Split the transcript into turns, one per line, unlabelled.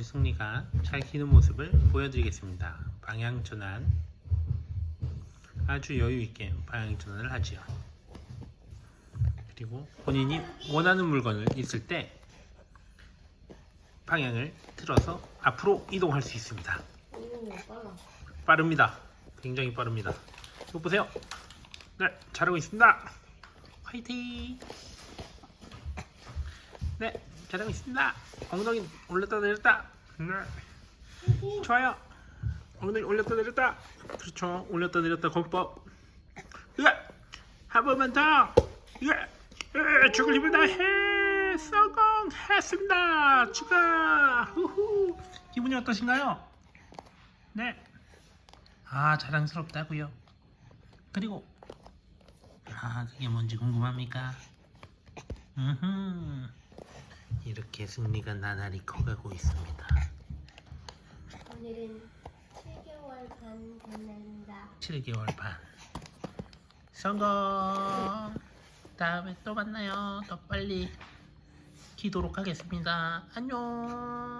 우리 승리가 잘 키는 모습을 보여드리겠습니다. 방향 전환 아주 여유 있게 방향 전환을 하지요. 그리고 본인이 원하는 물건을 있을 때 방향을 틀어서 앞으로 이동할 수 있습니다. 빠릅니다. 굉장히 빠릅니다. 이거 보세요. 네, 잘하고 있습니다. 화이팅! 네, 잘하고 있습니다. 엉덩이 올렸다 내렸다. 네. 좋아요. 엉덩이 올렸다 내렸다. 그렇죠. 올렸다 내렸다 공법. 예! 한 번만 더. 예! 예! 죽을 힘을 다해. 성공했습니다. 축하. 후후. 기분이 어떠신가요? 네. 아 자랑스럽다고요. 그리고 아 그게 뭔지 궁금합니까? 음 이렇게 승리가 나날이 커가고 있습니다.
오늘은 7개월 반 됐습니다.
7개월 반 성공. 다음에 또 만나요. 더 빨리 키도록 하겠습니다. 안녕.